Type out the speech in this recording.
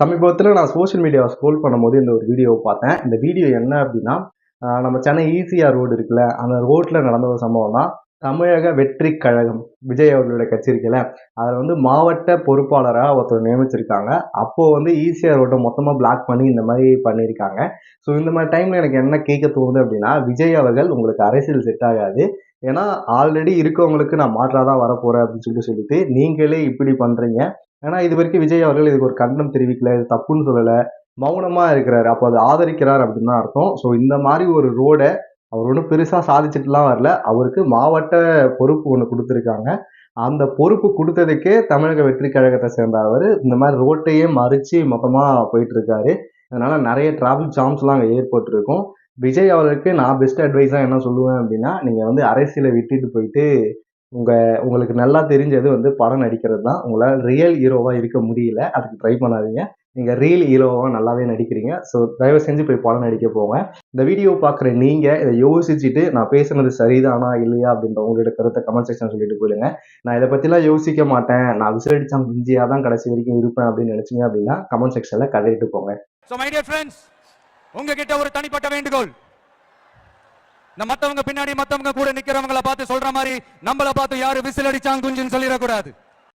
சமீபத்தில் நான் சோஷியல் மீடியாவை ஸ்க்ரோல் பண்ணும்போது இந்த ஒரு வீடியோவை பார்த்தேன். இந்த வீடியோ என்ன அப்படின்னா நம்ம சென்னை ஈசிஆர் ரோடு இருக்குல்ல அந்த ரோட்டில் நடந்த ஒரு சம்பவம் தான். தமிழக வெற்றி கழகம் விஜய் அவர்களுடைய கட்சி இருக்குல்ல அதில் வந்து மாவட்ட பொறுப்பாளராக ஒருத்தர் நியமிச்சிருக்காங்க. அப்போது வந்து ஈசிஆர் ரோட்டை மொத்தமாக பிளாக் பண்ணி இந்த மாதிரி பண்ணியிருக்காங்க. ஸோ இந்த மாதிரி டைமில் எனக்கு என்ன கேட்க தோணுது அப்படின்னா விஜய் அவர்கள் உங்களுக்கு அரசியல் செட் ஆகாது. ஏன்னா ஆல்ரெடி இருக்கவங்களுக்கு நான் மாற்றாக தான் வரப்போகிறேன் அப்படின்னு சொல்லிட்டு சொல்லிட்டு நீங்களே இப்படி பண்ணுறீங்க ஏன்னா இது வரைக்கும் விஜய் அவர்கள் இதுக்கு ஒரு கண்டனம் தெரிவிக்கல இது தப்புன்னு சொல்லலை. மௌனமாக இருக்கிறாரு. அப்போ அதை ஆதரிக்கிறார் அப்படின்னு தான் அர்த்தம். ஸோ இந்த மாதிரி ஒரு ரோடை அவர் ஒன்றும் பெருசாக சாதிச்சுட்டுலாம் வரல. அவருக்கு மாவட்ட பொறுப்பு ஒன்று கொடுத்துருக்காங்க. அந்த பொறுப்பு கொடுத்ததுக்கே தமிழக வெற்றி கழகத்தை சேர்ந்த அவர். இந்த மாதிரி ரோட்டையே மறித்து மொத்தமாக போயிட்டு இருக்காரு அதனால நிறைய டிராஃபிக் ஜாம்ஸ்லாம் அங்கே ஏற்பட்டிருக்கும். விஜய் அவர்களுக்கு நான் பெஸ்ட் அட்வைஸாக என்ன சொல்லுவேன் அப்படின்னா நீங்கள் வந்து அரசியலை விட்டுட்டு போயிட்டு உங்கள் உங்களுக்கு நல்லா தெரிஞ்சது வந்து படம் நடிக்கிறது தான். உங்களால் ரியல் ஹீரோவாக இருக்க முடியல. அதுக்கு ட்ரை பண்ணாதீங்க. நீங்கள் ரியல் ஹீரோவாக நல்லாவே நடிக்கிறீங்க. ஸோ தயவு செஞ்சு போய் படம் நடிக்க போங்க. இந்த வீடியோ பார்க்குற நீங்கள் இதை யோசிச்சுட்டு நான் பேசுனது சரிதானா இல்லையா அப்படின்ற உங்களோட கருத்தை கமெண்ட் செக்ஷன் சொல்லிட்டு போயிடுங்க. நான் இதை பற்றிலாம் யோசிக்க மாட்டேன். நான் விசிலடிச்சா இந்தியா தான் கடைசி வரைக்கும் இருப்பேன் அப்படின்னு நினச்சிங்க அப்படின்னா கமெண்ட் செக்ஷனில் கதறிட்டு போங்க. ஸோ மை டியர் ஃப்ரெண்ட்ஸ் உங்ககிட்ட ஒரு தனிப்பட்ட வேண்டுகோள். மத்தவங்க பின்னாடி மத்தவங்க கூட நிக்கிறவங்கள பார்த்து சொல்ற மாதிரி நம்மள பார்த்து யாரு விசில் அடிச்சாங்க குஞ்சுன்னு சொல்லிடக்கூடாது.